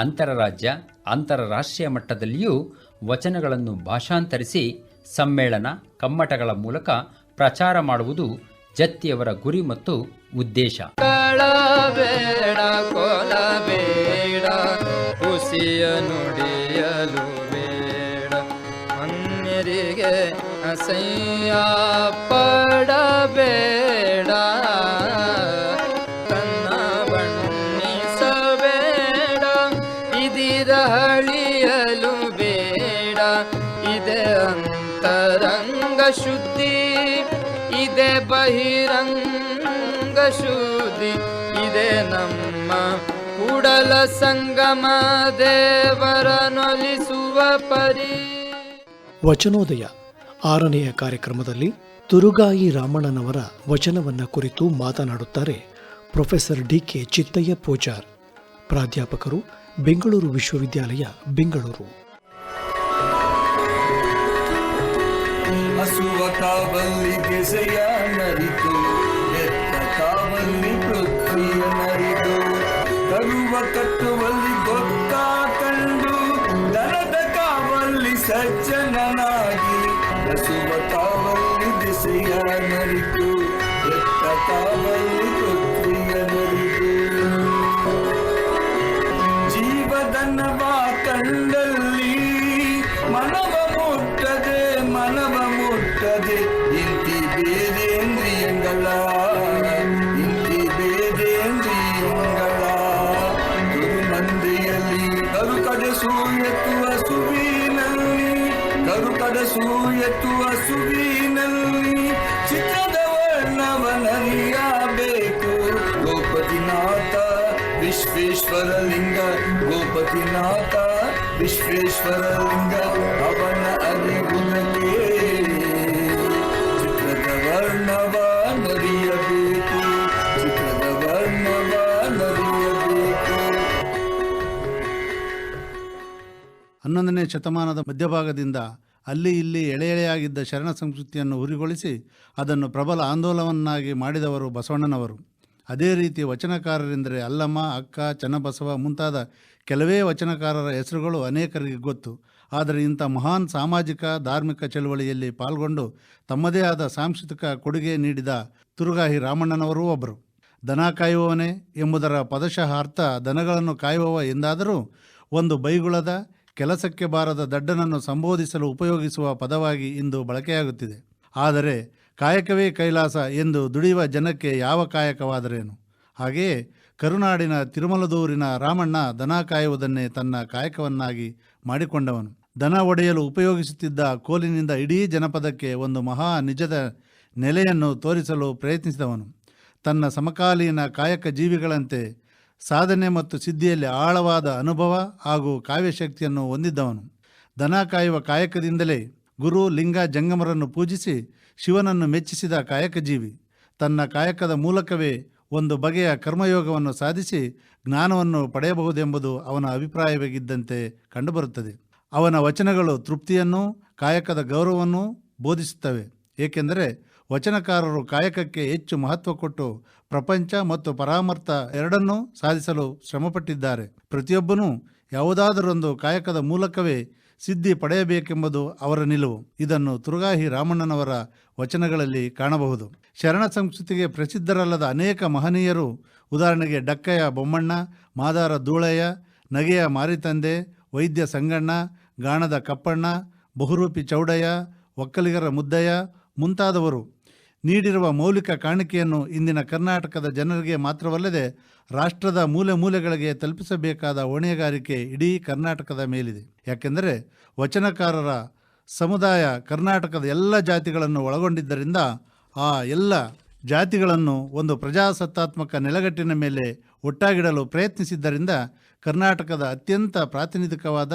ಅಂತರರಾಜ್ಯ, ಅಂತರರಾಷ್ಟ್ರೀಯ ಮಟ್ಟದಲ್ಲಿಯೂ ವಚನಗಳನ್ನು ಭಾಷಾಂತರಿಸಿ ಸಮ್ಮೇಳನ, ಕಮ್ಮಟಗಳ ಮೂಲಕ ಪ್ರಚಾರ ಮಾಡುವುದು ಜತ್ತಿಯವರ ಗುರಿ ಮತ್ತು ಉದ್ದೇಶ. ಬೇಡ ಅಸಯ್ಯ ಹುಸಿಯ ಅಂತರಂಗ ಶುದ್ಧಿ. ಇದೆ ಬಹಿರಂಗ ಶುದ್ಧಿ. ಇದೆ ನಮ್ಮ ಕೂಡಲ ಸಂಗಮ ದೇವರನೊಲಿಸುವ ಪರಿ. ವಚನೋದಯ. ಆರನೆಯ ಕಾರ್ಯಕ್ರಮದಲ್ಲಿ ತುರುಗಾಯಿ ರಾಮಣ್ಣನವರ ವಚನವನ್ನ ಕುರಿತು ಮಾತನಾಡುತ್ತಾರೆ professor D K Chittayya Pujar. ಪ್ರಾಧ್ಯಾಪಕರು ಬೆಂಗಳೂರು ವಿಶ್ವವಿದ್ಯಾಲಯ, ಬೆಂಗಳೂರು. ಹಸುವ ಕಾವಲ್ಲಿ ಗೆಸೆಯ ನರಿತು ಎತ್ತ ಕಾವಲ್ಲಿ ಪೃಥ್ವಿಯ ನರಿತು ತರುವ ಕಟ್ಟುವಲ್ಲಿ ಗೊತ್ತ ಕಂಡು, ದನದ ಕಾವಲ್ಲಿ ಸಜ್ಜನನಾಗಿ. ಹಸುವ ಕಾವಲ್ಲಿ ದಿಸೆಯ ನರಿತು ಎತ್ತ ಕಾವಲ್ಲಿ ಪೃಥ್ವಿಯ ನರಿತು ಜೀವದನವ ಕಂಡಲ್ಲಿ ಮನವ ಮುಟ್ಟದೆ ಮನವ ಮುಟ್ಟದೆ ಇಂತಿ ಬೇರೇಂದ್ರಿಯಂಗಳ ಇಂತಿ ಬೇರೇಂದ್ರಿಯಂಗಳ ಮಂದಿಯಲ್ಲಿ ಕರು ಕಡಸು ಎತ್ತುವ ಸುವಿನಲ್ಲಿ ಕರು ಕಡಸು ಎತ್ತುವ ಸುವಿನಲ್ಲಿ ಚಿತ್ರದ ವರ್ಣವನರಿಯಬೇಕು ಗೋಪತಿನಾಥ ವಿಶ್ವೇಶ್ವರ ಲಿಂಗ ಗೋಪತಿನಾಥ ವಿಶ್ವೇಶ್ವರ ಲಿಂಗ ಶತಮಾನದ ಮಧ್ಯಭಾಗದಿಂದ ಅಲ್ಲಿ ಇಲ್ಲಿ ಎಳೆ ಎಳೆಯಾಗಿದ್ದ ಶರಣ ಸಂಸ್ಕೃತಿಯನ್ನು ಉರಿಗೊಳಿಸಿ ಅದನ್ನು ಪ್ರಬಲ ಆಂದೋಲನವನ್ನಾಗಿ ಮಾಡಿದವರು ಬಸವಣ್ಣನವರು. ಅದೇ ರೀತಿ ವಚನಕಾರರೆಂದರೆ ಅಲ್ಲಮ್ಮ, ಅಕ್ಕ, ಚನ್ನಬಸವ ಮುಂತಾದ ಕೆಲವೇ ವಚನಕಾರರ ಹೆಸರುಗಳು ಅನೇಕರಿಗೆ ಗೊತ್ತು. ಆದರೆ ಇಂಥ ಮಹಾನ್ ಸಾಮಾಜಿಕ, ಧಾರ್ಮಿಕ ಚಳುವಳಿಯಲ್ಲಿ ಪಾಲ್ಗೊಂಡು ತಮ್ಮದೇ ಆದ ಸಾಂಸ್ಕೃತಿಕ ಕೊಡುಗೆ ನೀಡಿದ ತುರುಗಾಹಿ ರಾಮಣ್ಣನವರೂ ಒಬ್ಬರು. ದನ ಕಾಯುವವನೇ ಎಂಬುದರ ಪದಶಃ ಅರ್ಥ ದನಗಳನ್ನು ಕಾಯುವವ ಎಂದಾದರೂ ಒಂದು ಬೈಗುಳದ ಕೆಲಸಕ್ಕೆ ಬಾರದ ದಡ್ಡನನ್ನು ಸಂಬೋಧಿಸಲು ಉಪಯೋಗಿಸುವ ಪದವಾಗಿ ಇಂದು ಬಳಕೆಯಾಗುತ್ತಿದೆ. ಆದರೆ ಕಾಯಕವೇ ಕೈಲಾಸ ಎಂದು ದುಡಿಯುವ ಜನಕ್ಕೆ ಯಾವ ಕಾಯಕವಾದರೇನು? ಹಾಗೆಯೇ ಕರುನಾಡಿನ ತಿರುಮಲದೂರಿನ ರಾಮಣ್ಣ ದನ ಕಾಯುವುದನ್ನೇ ತನ್ನ ಕಾಯಕವನ್ನಾಗಿ ಮಾಡಿಕೊಂಡವನು. ದನ ಒಡೆಯಲು ಉಪಯೋಗಿಸುತ್ತಿದ್ದ ಕೋಲಿನಿಂದ ಇಡೀ ಜನಪದಕ್ಕೆ ಒಂದು ಮಹಾ ನಿಜದ ನೆಲೆಯನ್ನು ತೋರಿಸಲು ಪ್ರಯತ್ನಿಸಿದವನು. ತನ್ನ ಸಮಕಾಲೀನ ಕಾಯಕ ಜೀವಿಗಳಂತೆ ಸಾಧನೆ ಮತ್ತು ಸಿದ್ಧಿಯಲ್ಲಿ ಆಳವಾದ ಅನುಭವ ಹಾಗೂ ಕಾವ್ಯಶಕ್ತಿಯನ್ನು ಹೊಂದಿದ್ದವನು. ದನ ಕಾಯುವ ಕಾಯಕದಿಂದಲೇ ಗುರು ಲಿಂಗ ಜಂಗಮರನ್ನು ಪೂಜಿಸಿ ಶಿವನನ್ನು ಮೆಚ್ಚಿಸಿದ ಕಾಯಕ ಜೀವಿ ತನ್ನ ಕಾಯಕದ ಮೂಲಕವೇ ಒಂದು ಬಗೆಯ ಕರ್ಮಯೋಗವನ್ನು ಸಾಧಿಸಿ ಜ್ಞಾನವನ್ನು ಪಡೆಯಬಹುದೆಂಬುದು ಅವನ ಅಭಿಪ್ರಾಯವಾಗಿದ್ದಂತೆ ಕಂಡುಬರುತ್ತದೆ. ಅವನ ವಚನಗಳು ತೃಪ್ತಿಯನ್ನು ಕಾಯಕದ ಗೌರವವನ್ನು ಬೋಧಿಸುತ್ತವೆ. ಏಕೆಂದರೆ ವಚನಕಾರರು ಕಾಯಕಕ್ಕೆ ಹೆಚ್ಚು ಮಹತ್ವ ಕೊಟ್ಟು ಪ್ರಪಂಚ ಮತ್ತು ಪರಾಮರ್ಥ ಎರಡನ್ನೂ ಸಾಧಿಸಲು ಶ್ರಮಪಟ್ಟಿದ್ದಾರೆ. ಪ್ರತಿಯೊಬ್ಬನೂ ಯಾವುದಾದರೊಂದು ಕಾಯಕದ ಮೂಲಕವೇ ಸಿದ್ಧಿ ಪಡೆಯಬೇಕೆಂಬುದು ಅವರ ನಿಲುವು. ಇದನ್ನು ತುರುಗಾಹಿ ರಾಮಣ್ಣನವರ ವಚನಗಳಲ್ಲಿ ಕಾಣಬಹುದು. ಶರಣ ಸಂಸ್ಕೃತಿಗೆ ಪ್ರಸಿದ್ಧರಲ್ಲದ ಅನೇಕ ಮಹನೀಯರು ಉದಾಹರಣೆಗೆ ಡಕ್ಕಯ್ಯ ಬೊಮ್ಮಣ್ಣ, ಮಾದಾರ ಧೂಳಯ್ಯ, ನಗೆಯ ಮಾರಿತಂದೆ, ವೈದ್ಯ ಸಂಗಣ್ಣ, ಗಾಣದ ಕಪ್ಪಣ್ಣ, ಬಹುರೂಪಿ ಚೌಡಯ್ಯ, ಒಕ್ಕಲಿಗರ ಮುದ್ದಯ್ಯ ಮುಂತಾದವರು ನೀಡಿರುವ ಮೌಲಿಕ ಕಾಣಿಕೆಯನ್ನು ಇಂದಿನ ಕರ್ನಾಟಕದ ಜನರಿಗೆ ಮಾತ್ರವಲ್ಲದೆ ರಾಷ್ಟ್ರದ ಮೂಲೆ ಮೂಲೆಗಳಿಗೆ ತಲುಪಿಸಬೇಕಾದ ಹೊಣೆಗಾರಿಕೆ ಇಡೀ ಕರ್ನಾಟಕದ ಮೇಲಿದೆ. ಯಾಕೆಂದರೆ ವಚನಕಾರರ ಸಮುದಾಯ ಕರ್ನಾಟಕದ ಎಲ್ಲ ಜಾತಿಗಳನ್ನು ಒಳಗೊಂಡಿದ್ದರಿಂದ ಆ ಎಲ್ಲ ಜಾತಿಗಳನ್ನು ಒಂದು ಪ್ರಜಾಸತ್ತಾತ್ಮಕ ನೆಲಗಟ್ಟಿನ ಮೇಲೆ ಒಟ್ಟಾಗಿಡಲು ಪ್ರಯತ್ನಿಸಿದ್ದರಿಂದ ಕರ್ನಾಟಕದ ಅತ್ಯಂತ ಪ್ರಾತಿನಿಧಿಕವಾದ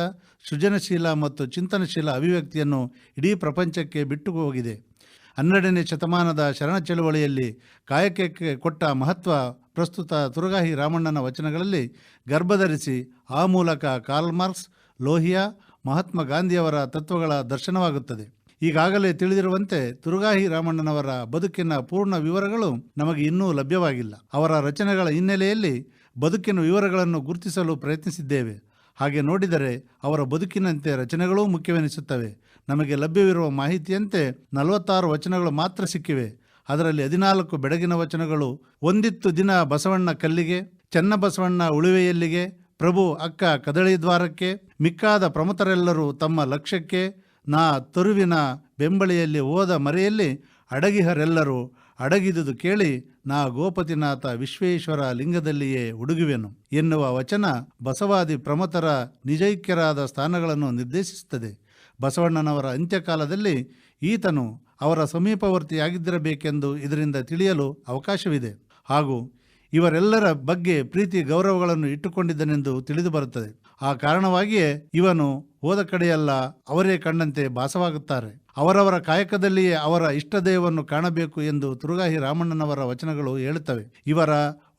ಸೃಜನಶೀಲ ಮತ್ತು ಚಿಂತನಶೀಲ ಅಭಿವ್ಯಕ್ತಿಯನ್ನು ಇಡೀ ಪ್ರಪಂಚಕ್ಕೆ ಬಿಟ್ಟು ಹೋಗಿದೆ. ಹನ್ನೆರಡನೇ ಶತಮಾನದ ಶರಣ ಚಳುವಳಿಯಲ್ಲಿ ಕಾಯಕಕ್ಕೆ ಕೊಟ್ಟ ಮಹತ್ವ ಪ್ರಸ್ತುತ ತುರುಗಾಹಿ ರಾಮಣ್ಣನ ವಚನಗಳಲ್ಲಿ ಗರ್ಭಧರಿಸಿ ಆ ಮೂಲಕ ಕಾರ್ಲ್ ಮಾರ್ಕ್ಸ್, ಲೋಹಿಯಾ, ಮಹಾತ್ಮ ಗಾಂಧಿಯವರ ತತ್ವಗಳ ದರ್ಶನವಾಗುತ್ತದೆ. ಈಗಾಗಲೇ ತಿಳಿದಿರುವಂತೆ ತುರುಗಾಹಿ ರಾಮಣ್ಣನವರ ಬದುಕಿನ ಪೂರ್ಣ ವಿವರಗಳು ನಮಗೆ ಇನ್ನೂ ಲಭ್ಯವಾಗಿಲ್ಲ. ಅವರ ರಚನೆಗಳ ಹಿನ್ನೆಲೆಯಲ್ಲಿ ಬದುಕಿನ ವಿವರಗಳನ್ನು ಗುರುತಿಸಲು ಪ್ರಯತ್ನಿಸಿದ್ದೇವೆ. ಹಾಗೆ ನೋಡಿದರೆ ಅವರ ಬದುಕಿನಂತೆ ರಚನೆಗಳೂ ಮುಖ್ಯವೆನಿಸುತ್ತವೆ. ನಮಗೆ ಲಭ್ಯವಿರುವ ಮಾಹಿತಿಯಂತೆ ನಲವತ್ತಾರು ವಚನಗಳು ಮಾತ್ರ ಸಿಕ್ಕಿವೆ. ಅದರಲ್ಲಿ ಹದಿನಾಲ್ಕು ಬೆಡಗಿನ ವಚನಗಳು, ಒಂದಿತ್ತು ದಿನ ಬಸವಣ್ಣ ಕಲ್ಲಿಗೆ ಚನ್ನಬಸವಣ್ಣ ಉಳುವೆಯಲ್ಲಿಗೆ, ಪ್ರಭು ಅಕ್ಕ ಕದಳಿ ದ್ವಾರಕ್ಕೆ, ಮಿಕ್ಕಾದ ಪ್ರಮುಖರೆಲ್ಲರೂ ತಮ್ಮ ಲಕ್ಷ್ಯಕ್ಕೆ, ನಾ ತರುವಿನ ಬೆಂಬಳಿಯಲ್ಲಿ ಹೋದ ಮರೆಯಲ್ಲಿ ಅಡಗಿಹರೆಲ್ಲರೂ ಅಡಗಿದುದು ಕೇಳಿ ನಾ ಗೋಪತಿನಾಥ ವಿಶ್ವೇಶ್ವರ ಲಿಂಗದಲ್ಲಿಯೇ ಹುಡುಗುವೆನು ಎನ್ನುವ ವಚನ ಬಸವಾದಿ ಪ್ರಮತರ ನಿಜೈಕ್ಯರಾದ ಸ್ಥಾನಗಳನ್ನು ನಿರ್ದೇಶಿಸುತ್ತದೆ. ಬಸವಣ್ಣನವರ ಅಂತ್ಯಕಾಲದಲ್ಲಿ ಈತನು ಅವರ ಸಮೀಪವರ್ತಿಯಾಗಿದ್ದಿರಬೇಕೆಂದು ಇದರಿಂದ ತಿಳಿಯಲು ಅವಕಾಶವಿದೆ. ಹಾಗೂ ಇವರೆಲ್ಲರ ಬಗ್ಗೆ ಪ್ರೀತಿ ಗೌರವಗಳನ್ನು ಇಟ್ಟುಕೊಂಡಿದ್ದನೆಂದು ತಿಳಿದು ಬರುತ್ತದೆ. ಆ ಕಾರಣವಾಗಿಯೇ ಇವನು ಹೋದ ಕಡೆಯೆಲ್ಲ ಅವರೇ ಕಂಡಂತೆ ಭಾಸವಾಗುತ್ತಾರೆ. ಅವರವರ ಕಾಯಕದಲ್ಲಿಯೇ ಅವರ ಇಷ್ಟದೇವವನ್ನು ಕಾಣಬೇಕು ಎಂದು ತುರುಗಾಹಿ ರಾಮಣ್ಣನವರ ವಚನಗಳು ಹೇಳುತ್ತವೆ. ಇವರ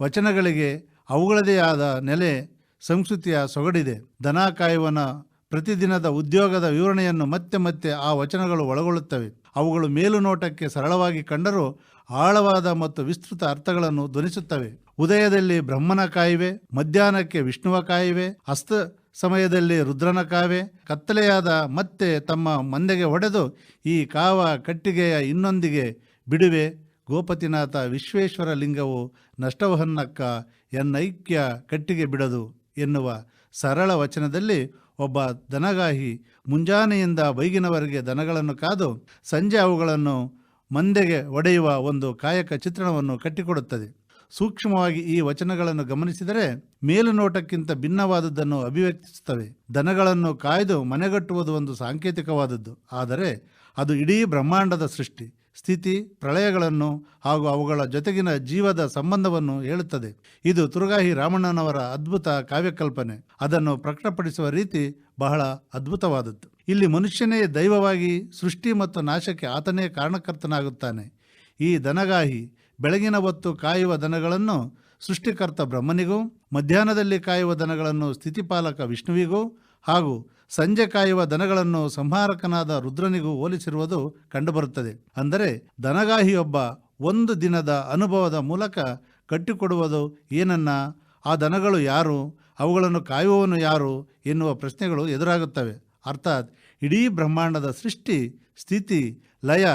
ವಚನಗಳಿಗೆ ಅವುಗಳದೇ ಆದ ನೆಲೆ ಸಂಸ್ಕೃತಿಯ ಸೊಗಡಿದೆ. ದನ ಕಾಯುವನ ಪ್ರತಿದಿನದ ಉದ್ಯೋಗದ ವಿವರಣೆಯನ್ನು ಮತ್ತೆ ಮತ್ತೆ ಆ ವಚನಗಳು ಒಳಗೊಳ್ಳುತ್ತವೆ. ಅವುಗಳು ಮೇಲುನೋಟಕ್ಕೆ ಸರಳವಾಗಿ ಕಂಡರೂ ಆಳವಾದ ಮತ್ತು ವಿಸ್ತೃತ ಅರ್ಥಗಳನ್ನು ಧ್ವನಿಸುತ್ತವೆ. ಉದಯದಲ್ಲಿ ಬ್ರಹ್ಮನ ಕಾಯಿವೆ, ಮಧ್ಯಾಹ್ನಕ್ಕೆ ವಿಷ್ಣುವ ಕಾಯಿವೆ, ಅಸ್ತ ಸಮಯದಲ್ಲಿ ರುದ್ರನ ಕಾವೆ, ಕತ್ತಲೆಯಾದ ಮತ್ತೆ ತಮ್ಮ ಮಂದೆಗೆ ಹೊಡೆದು ಈ ಕಾವ ಕಟ್ಟಿಗೆಯ ಇನ್ನೊಂದಿಗೆ, ಬಿಡುವೆ, ಗೋಪತಿನಾಥ ವಿಶ್ವೇಶ್ವರ ಲಿಂಗವು ನಷ್ಟವಹನ್ನಕ್ಕ ಎನ್ನೈಕ್ಯ ಕಟ್ಟಿಗೆ ಬಿಡದು ಎನ್ನುವ ಸರಳ ವಚನದಲ್ಲಿ ಒಬ್ಬ ದನಗಾಹಿ ಮುಂಜಾನೆಯಿಂದ ಬೈಗಿನವರೆಗೆ ದನಗಳನ್ನು ಕಾದು ಸಂಜೆ ಅವುಗಳನ್ನು ಮಂದೆಗೆ ಒಡೆಯುವ ಒಂದು ಕಾಯಕ ಚಿತ್ರಣವನ್ನು ಕಟ್ಟಿಕೊಡುತ್ತದೆ. ಸೂಕ್ಷ್ಮವಾಗಿ ಈ ವಚನಗಳನ್ನು ಗಮನಿಸಿದರೆ ಮೇಲುನೋಟಕ್ಕಿಂತ ಭಿನ್ನವಾದದ್ದನ್ನು ಅಭಿವ್ಯಕ್ತಿಸುತ್ತವೆ. ದನಗಳನ್ನು ಕಾಯ್ದು ಮನೆಗಟ್ಟುವುದು ಒಂದು ಸಾಂಕೇತಿಕವಾದದ್ದು. ಆದರೆ ಅದು ಇಡೀ ಬ್ರಹ್ಮಾಂಡದ ಸೃಷ್ಟಿ, ಸ್ಥಿತಿ, ಪ್ರಳಯಗಳನ್ನು ಹಾಗೂ ಅವುಗಳ ಜೊತೆಗಿನ ಜೀವದ ಸಂಬಂಧವನ್ನು ಹೇಳುತ್ತದೆ. ಇದು ತುರುಗಾಹಿ ರಾಮಣ್ಣನವರ ಅದ್ಭುತ ಕಾವ್ಯಕಲ್ಪನೆ. ಅದನ್ನು ಪ್ರಕಟಪಡಿಸುವ ರೀತಿ ಬಹಳ ಅದ್ಭುತವಾದದ್ದು. ಇಲ್ಲಿ ಮನುಷ್ಯನೇ ದೈವವಾಗಿ ಸೃಷ್ಟಿ ಮತ್ತು ನಾಶಕ್ಕೆ ಆತನೇ ಕಾರಣಕರ್ತನಾಗುತ್ತಾನೆ. ಈ ದನಗಾಹಿ ಬೆಳಗಿನ ಹೊತ್ತು ಕಾಯುವ ದನಗಳನ್ನು ಸೃಷ್ಟಿಕರ್ತ ಬ್ರಹ್ಮನಿಗೂ, ಮಧ್ಯಾಹ್ನದಲ್ಲಿ ಕಾಯುವ ದನಗಳನ್ನು ಸ್ಥಿತಿಪಾಲಕ ವಿಷ್ಣುವಿಗೂ ಹಾಗೂ ಸಂಜೆ ಕಾಯುವ ದನಗಳನ್ನು ಸಂಹಾರಕನಾದ ರುದ್ರನಿಗೂ ಹೋಲಿಸಿರುವುದು ಕಂಡುಬರುತ್ತದೆ. ಅಂದರೆ ದನಗಾಹಿಯೊಬ್ಬ ಒಂದು ದಿನದ ಅನುಭವದ ಮೂಲಕ ಕಟ್ಟಿಕೊಡುವುದು ಏನನ್ನ, ಆ ದನಗಳು ಯಾರು, ಅವುಗಳನ್ನು ಕಾಯುವವನು ಯಾರು ಎನ್ನುವ ಪ್ರಶ್ನೆಗಳು ಎದುರಾಗುತ್ತವೆ. ಅರ್ಥಾತ್ ಇಡೀ ಬ್ರಹ್ಮಾಂಡದ ಸೃಷ್ಟಿ, ಸ್ಥಿತಿ, ಲಯ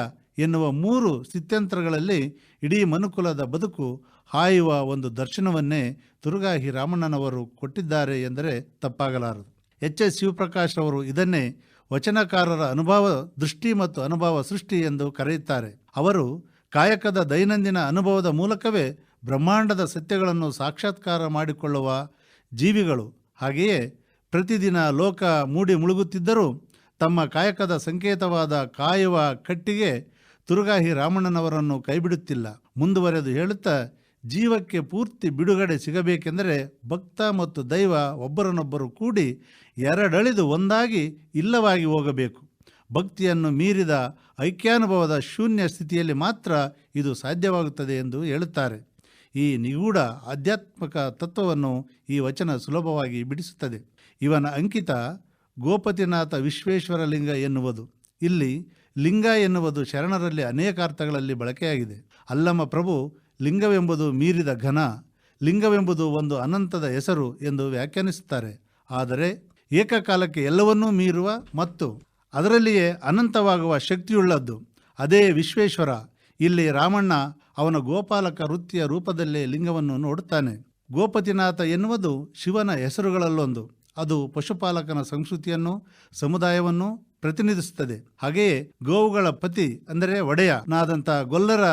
ಎನ್ನುವ ಮೂರು ಸ್ಥಿತ್ಯಂತರಗಳಲ್ಲಿ ಇಡೀ ಮನುಕುಲದ ಬದುಕು ಹಾಯುವ ಒಂದು ದರ್ಶನವನ್ನೇ ದುರ್ಗಾಹಿ ರಾಮಣ್ಣನವರು ಕೊಟ್ಟಿದ್ದಾರೆ ಎಂದರೆ ತಪ್ಪಾಗಲಾರದು. ಎಚ್ ಎಸ್ ಶಿವಪ್ರಕಾಶ್ ಅವರು ಇದನ್ನೇ ವಚನಕಾರರ ಅನುಭವ ದೃಷ್ಟಿ ಮತ್ತು ಅನುಭವ ಸೃಷ್ಟಿ ಎಂದು ಕರೆಯುತ್ತಾರೆ. ಅವರು ಕಾಯಕದ ದೈನಂದಿನ ಅನುಭವದ ಮೂಲಕವೇ ಬ್ರಹ್ಮಾಂಡದ ಸತ್ಯಗಳನ್ನು ಸಾಕ್ಷಾತ್ಕಾರ ಮಾಡಿಕೊಳ್ಳುವ ಜೀವಿಗಳು. ಹಾಗೆಯೇ ಪ್ರತಿದಿನ ಲೋಕ ಮೂಡಿ ಮುಳುಗುತ್ತಿದ್ದರೂ ತಮ್ಮ ಕಾಯಕದ ಸಂಕೇತವಾದ ಕಾಯುವ ಕಟ್ಟಿಗೆ ತುರುಗಾಹಿ ರಾಮಣ್ಣನವರನ್ನು ಕೈಬಿಡುತ್ತಿಲ್ಲ. ಮುಂದುವರೆದು ಹೇಳುತ್ತಾ, ಜೀವಕ್ಕೆ ಪೂರ್ತಿ ಬಿಡುಗಡೆ ಸಿಗಬೇಕೆಂದರೆ ಭಕ್ತ ಮತ್ತು ದೈವ ಒಬ್ಬರನ್ನೊಬ್ಬರು ಕೂಡಿ ಎರಡಳಿದು ಒಂದಾಗಿ ಇಲ್ಲವಾಗಿ ಹೋಗಬೇಕು. ಭಕ್ತಿಯನ್ನು ಮೀರಿದ ಐಕ್ಯಾನುಭವದ ಶೂನ್ಯ ಸ್ಥಿತಿಯಲ್ಲಿ ಮಾತ್ರ ಇದು ಸಾಧ್ಯವಾಗುತ್ತದೆ ಎಂದು ಹೇಳುತ್ತಾರೆ. ಈ ನಿಗೂಢ ಆಧ್ಯಾತ್ಮಿಕ ತತ್ವವನ್ನು ಈ ವಚನ ಸುಲಭವಾಗಿ ಬಿಡಿಸುತ್ತದೆ. ಇವನ ಅಂಕಿತ ಗೋಪತಿನಾಥ ವಿಶ್ವೇಶ್ವರಲಿಂಗ ಎನ್ನುವುದು. ಇಲ್ಲಿ ಲಿಂಗ ಎನ್ನುವುದು ಶರಣರಲ್ಲಿ ಅನೇಕ ಅರ್ಥಗಳಲ್ಲಿ ಬಳಕೆಯಾಗಿದೆ. ಅಲ್ಲಮ ಪ್ರಭು, ಲಿಂಗವೆಂಬುದು ಮೀರಿದ ಘನ, ಲಿಂಗವೆಂಬುದು ಒಂದು ಅನಂತದ ಹೆಸರು ಎಂದು ವ್ಯಾಖ್ಯಾನಿಸುತ್ತಾರೆ. ಆದರೆ ಏಕಕಾಲಕ್ಕೆ ಎಲ್ಲವನ್ನೂ ಮೀರುವ ಮತ್ತು ಅದರಲ್ಲಿಯೇ ಅನಂತವಾಗುವ ಶಕ್ತಿಯುಳ್ಳದ್ದು ಅದೇ ವಿಶ್ವೇಶ್ವರ. ಇಲ್ಲಿ ರಾಮಣ್ಣ ಅವನ ಗೋಪಾಲಕ ವೃತ್ತಿಯ ರೂಪದಲ್ಲೇ ಲಿಂಗವನ್ನು ನೋಡುತ್ತಾನೆ. ಗೋಪತಿನಾಥ ಎನ್ನುವುದು ಶಿವನ ಹೆಸರುಗಳಲ್ಲೊಂದು. ಅದು ಪಶುಪಾಲಕನ ಸಂಸ್ಕೃತಿಯನ್ನು, ಸಮುದಾಯವನ್ನು ಪ್ರತಿನಿಧಿಸುತ್ತದೆ. ಹಾಗೆಯೇ ಗೋವುಗಳ ಪತಿ, ಅಂದರೆ ಒಡೆಯನಾದಂಥ ಗೊಲ್ಲರ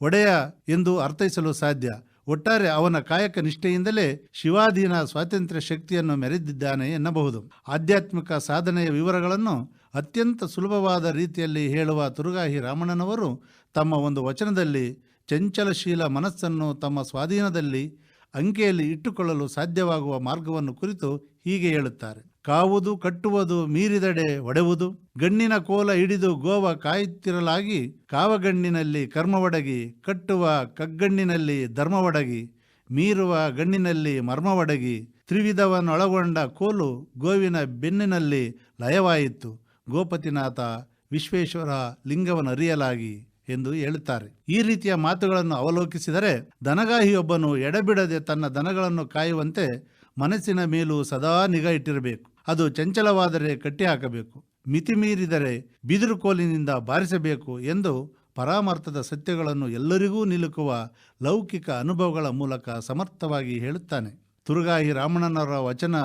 ಒಡೆಯ ಎಂದು ಅರ್ಥೈಸಲು ಸಾಧ್ಯ. ಒಟ್ಟಾರೆ ಅವನ ಕಾಯಕ ನಿಷ್ಠೆಯಿಂದಲೇ ಶಿವಾಧೀನ ಸ್ವಾತಂತ್ರ್ಯ ಶಕ್ತಿಯನ್ನು ಮೆರೆದಿದ್ದಾನೆ ಎನ್ನಬಹುದು. ಆಧ್ಯಾತ್ಮಿಕ ಸಾಧನೆಯ ವಿವರಗಳನ್ನು ಅತ್ಯಂತ ಸುಲಭವಾದ ರೀತಿಯಲ್ಲಿ ಹೇಳುವ ತುರುಗಾಹಿ ರಾಮಣ್ಣನವರು ತಮ್ಮ ಒಂದು ವಚನದಲ್ಲಿ ಚಂಚಲಶೀಲ ಮನಸ್ಸನ್ನು ತಮ್ಮ ಸ್ವಾಧೀನದಲ್ಲಿ ಅಂಕೆಯಲ್ಲಿ ಇಟ್ಟುಕೊಳ್ಳಲು ಸಾಧ್ಯವಾಗುವ ಮಾರ್ಗವನ್ನು ಕುರಿತು ಹೀಗೆ ಹೇಳುತ್ತಾರೆ. ಕಾವುದು ಕಟ್ಟುವುದು ಮೀರಿದಡೆ ಒಡೆವುದು, ಗಣ್ಣಿನ ಕೋಲ ಹಿಡಿದು ಗೋವ ಕಾಯುತ್ತಿರಲಾಗಿ ಕಾವಗಣ್ಣಿನಲ್ಲಿ ಕರ್ಮವಡಗಿ ಕಟ್ಟುವ ಕಗ್ಗಣ್ಣಿನಲ್ಲಿ ಧರ್ಮವಡಗಿ ಮೀರುವ ಗಣ್ಣಿನಲ್ಲಿ ಮರ್ಮವಡಗಿ ತ್ರಿವಿಧವನ್ನೊಳಗೊಂಡ ಕೋಲು ಗೋವಿನ ಬೆನ್ನಿನಲ್ಲಿ ಲಯವಾಯಿತು. ಗೋಪತಿನಾಥ ವಿಶ್ವೇಶ್ವರ ಲಿಂಗವನ್ನರಿಯಲಾಗಿ ಎಂದು ಹೇಳುತ್ತಾರೆ. ಈ ರೀತಿಯ ಮಾತುಗಳನ್ನು ಅವಲೋಕಿಸಿದರೆ ದನಗಾಹಿಯೊಬ್ಬನು ಎಡಬಿಡದೆ ತನ್ನ ದನಗಳನ್ನು ಕಾಯುವಂತೆ ಮನಸ್ಸಿನ ಮೇಲೂ ಸದಾ ನಿಗಾ ಇಟ್ಟಿರಬೇಕು. ಅದು ಚಂಚಲವಾದರೆ ಕಟ್ಟಿ ಹಾಕಬೇಕು ಮಿತಿ ಮೀರಿದರೆ ಬಿದಿರು ಕೋಲಿನಿಂದ ಬಾರಿಸಬೇಕು ಎಂದು ಪರಾಮರ್ಥದ ಸತ್ಯಗಳನ್ನು ಎಲ್ಲರಿಗೂ ನಿಲುಕುವ ಲೌಕಿಕ ಅನುಭವಗಳ ಮೂಲಕ ಸಮರ್ಥವಾಗಿ ಹೇಳುತ್ತಾನೆ. ತುರುಗಾಯಿ ರಾಮಣ್ಣನವರ ವಚನ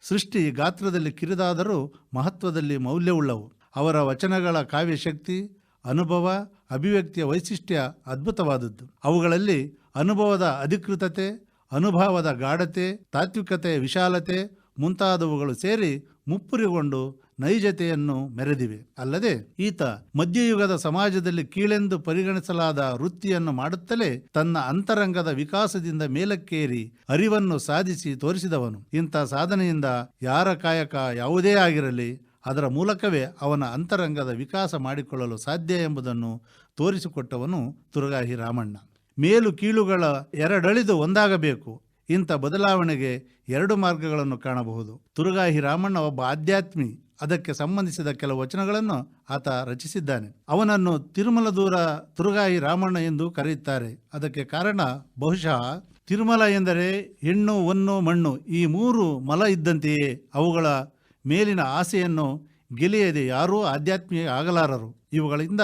ಸೃಷ್ಟಿ ಗಾತ್ರದಲ್ಲಿ ಕಿರಿದಾದರೂ ಮಹತ್ವದಲ್ಲಿ ಮೌಲ್ಯವುಳ್ಳವು. ಅವರ ವಚನಗಳ ಕಾವ್ಯಶಕ್ತಿ, ಅನುಭವ, ಅಭಿವ್ಯಕ್ತಿಯ ವೈಶಿಷ್ಟ್ಯ ಅದ್ಭುತವಾದದ್ದು. ಅವುಗಳಲ್ಲಿ ಅನುಭವದ ಅಧಿಕೃತತೆ, ಅನುಭವದ ಗಾಢತೆ ತಾತ್ವಿಕತೆ ವಿಶಾಲತೆ ಮುಂತಾದವುಗಳು ಸೇರಿ ಮುಪ್ಪುರಿಗೊಂಡು ನೈಜತೆಯನ್ನು ಮೆರೆದಿವೆ. ಅಲ್ಲದೆ ಈತ ಮಧ್ಯಯುಗದ ಸಮಾಜದಲ್ಲಿ ಕೀಳೆಂದು ಪರಿಗಣಿಸಲಾದ ವೃತ್ತಿಯನ್ನು ಮಾಡುತ್ತಲೇ ತನ್ನ ಅಂತರಂಗದ ವಿಕಾಸದಿಂದ ಮೇಲಕ್ಕೇರಿ ಅರಿವನ್ನು ಸಾಧಿಸಿ ತೋರಿಸಿದವನು. ಇಂಥ ಸಾಧನೆಯಿಂದ ಯಾರ ಕಾಯಕ ಯಾವುದೇ ಆಗಿರಲಿ, ಅದರ ಮೂಲಕವೇ ಅವನ ಅಂತರಂಗದ ವಿಕಾಸ ಮಾಡಿಕೊಳ್ಳಲು ಸಾಧ್ಯ ಎಂಬುದನ್ನು ತೋರಿಸಿಕೊಟ್ಟವನು ತುರಗಾಹಿ ರಾಮಣ್ಣ ಮೇಲು ಕೀಳುಗಳ ಎರಡಳಿದು ಒಂದಾಗಬೇಕು. ಇಂಥ ಬದಲಾವಣೆಗೆ ಎರಡು ಮಾರ್ಗಗಳನ್ನು ಕಾಣಬಹುದು. ತುರುಗಾಹಿ ರಾಮಣ್ಣ ಒಬ್ಬ ಆಧ್ಯಾತ್ಮಿ, ಅದಕ್ಕೆ ಸಂಬಂಧಿಸಿದ ಕೆಲವು ವಚನಗಳನ್ನು ಆತ ರಚಿಸಿದ್ದಾನೆ. ಅವನನ್ನು ತಿರುಮಲ ದೂರ ತುರುಗಾಯಿ ರಾಮಣ್ಣ ಎಂದು ಕರೆಯುತ್ತಾರೆ. ಅದಕ್ಕೆ ಕಾರಣ ಬಹುಶಃ ತಿರುಮಲ ಎಂದರೆ ಹೆಣ್ಣು ಒನ್ನು ಮಣ್ಣು, ಈ ಮೂರು ಮಲ ಇದ್ದಂತೆಯೇ ಅವುಗಳ ಮೇಲಿನ ಆಸೆಯನ್ನು ಗೆಲೆಯದೆ ಯಾರೂ ಆಧ್ಯಾತ್ಮಿಕ ಆಗಲಾರರು. ಇವುಗಳಿಂದ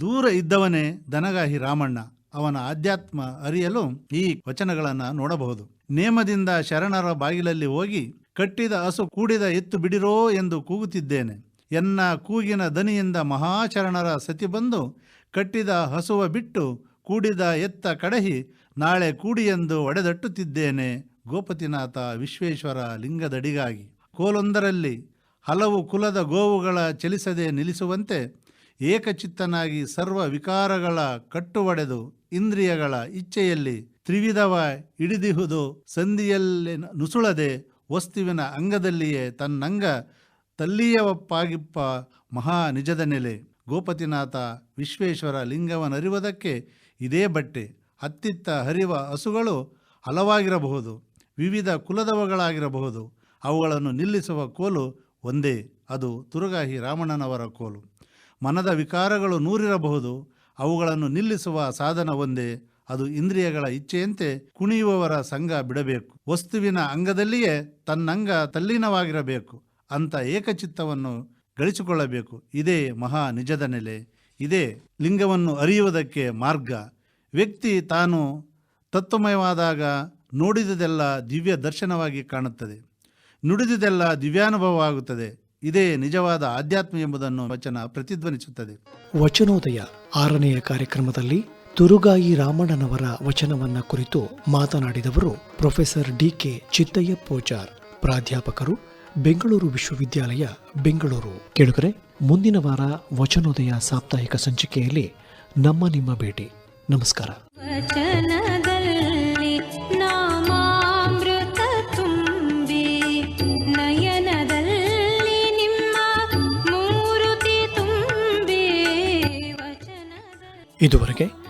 ದೂರ ಇದ್ದವನೇ ದನಗಾಹಿ ರಾಮಣ್ಣ. ಅವನ ಆಧ್ಯಾತ್ಮ ಅರಿಯಲು ಈ ವಚನಗಳನ್ನು ನೋಡಬಹುದು. ನೇಮದಿಂದ ಶರಣರ ಬಾಗಿಲಲ್ಲಿ ಹೋಗಿ, ಕಟ್ಟಿದ ಹಸು ಕೂಡಿದ ಎತ್ತು ಬಿಡಿರೋ ಎಂದು ಕೂಗುತ್ತಿದ್ದೇನೆ. ಎನ್ನ ಕೂಗಿನ ದನಿಯಿಂದ ಮಹಾಶರಣರ ಸತಿ ಬಂದು, ಕಟ್ಟಿದ ಹಸುವ ಬಿಟ್ಟು ಕೂಡಿದ ಎತ್ತ ಕಡಹಿ ನಾಳೆ ಕೂಡಿ ಎಂದು ಒಡೆದಟ್ಟುತ್ತಿದ್ದೇನೆ. ಗೋಪತಿನಾಥ ವಿಶ್ವೇಶ್ವರ ಲಿಂಗದಡಿಗಾಗಿ. ಕೋಲೊಂದರಲ್ಲಿ ಹಲವು ಕುಲದ ಗೋವುಗಳ ಚಲಿಸದೆ ನಿಲ್ಲಿಸುವಂತೆ ಏಕಚಿತ್ತನಾಗಿ ಸರ್ವ ವಿಕಾರಗಳ ಕಟ್ಟುವಡೆದು ಇಂದ್ರಿಯಗಳ ಇಚ್ಛೆಯಲ್ಲಿ ತ್ರಿವಿಧವ ಹಿಡಿದಿಹುದು ಸಂಧಿಯಲ್ಲಿ ನುಸುಳದೆ ವಸ್ತುವಿನ ಅಂಗದಲ್ಲಿಯೇ ತನ್ನಂಗ ತಲ್ಲಿಯವಪ್ಪಾಗಿಪ್ಪ ಮಹಾ ನಿಜದ ನೆಲೆ. ಗೋಪತಿನಾಥ ವಿಶ್ವೇಶ್ವರ ಲಿಂಗವನರಿವುದಕ್ಕೆ ಇದೇ ಬಟ್ಟೆ. ಅತ್ತಿತ್ತ ಹರಿವ ಹಸುಗಳು ಹಲವಾಗಿರಬಹುದು. ವಿವಿಧ ಕುಲದವಗಳಾಗಿರಬಹುದು. ಅವುಗಳನ್ನು ನಿಲ್ಲಿಸುವ ಕೋಲು ಒಂದೇ. ಅದು ತುರುಗಾಹಿ ರಾಮಣ್ಣನವರ ಕೋಲು. ಮನದ ವಿಕಾರಗಳು ನೂರಿರಬಹುದು. ಅವುಗಳನ್ನು ನಿಲ್ಲಿಸುವ ಸಾಧನ ಒಂದೇ. ಅದು ಇಂದ್ರಿಯಗಳ ಇಚ್ಛೆಯಂತೆ ಕುಣಿಯುವವರ ಸಂಘ ಬಿಡಬೇಕು. ವಸ್ತುವಿನ ಅಂಗದಲ್ಲಿಯೇ ತನ್ನಂಗ ತಲ್ಲೀನವಾಗಿರಬೇಕು. ಅಂತ ಏಕಚಿತ್ತವನ್ನು ಗಳಿಸಿಕೊಳ್ಳಬೇಕು. ಇದೇ ಮಹಾ ನಿಜದ ನೆಲೆ. ಇದೇ ಲಿಂಗವನ್ನು ಅರಿಯುವುದಕ್ಕೆ ಮಾರ್ಗ. ವ್ಯಕ್ತಿ ತಾನು ತತ್ವಮಯವಾದಾಗ ನೋಡಿದುದೆಲ್ಲ ದಿವ್ಯ ದರ್ಶನವಾಗಿ ಕಾಣುತ್ತದೆ. ನುಡಿದುದೆಲ್ಲ ದಿವ್ಯಾನುಭವ ಆಗುತ್ತದೆ ಇದೇ ನಿಜವಾದ ಆಧ್ಯಾತ್ಮ ಎಂಬುದನ್ನು ವಚನ ಪ್ರತಿಧ್ವನಿಸುತ್ತದೆ. ವಚನೋದಯ ಆರನೆಯ ಕಾರ್ಯಕ್ರಮದಲ್ಲಿ ತುರುಗಾಯಿ ರಾಮಣ್ಣನವರ ವಚನವನ್ನ ಕುರಿತು ಮಾತನಾಡಿದವರು professor D K Chittayya Pujar ಪ್ರಾಧ್ಯಾಪಕರು ಬೆಂಗಳೂರು ವಿಶ್ವವಿದ್ಯಾಲಯ ಬೆಂಗಳೂರು. ಕೇಳುಗರೆ ಮುಂದಿನ ವಾರ ವಚನೋದಯ ಸಾಪ್ತಾಹಿಕ ಸಂಚಿಕೆಯಲ್ಲಿ ನಮ್ಮ ನಿಮ್ಮ ಭೇಟಿ. ನಮಸ್ಕಾರ. ಇದುವರೆಗೆ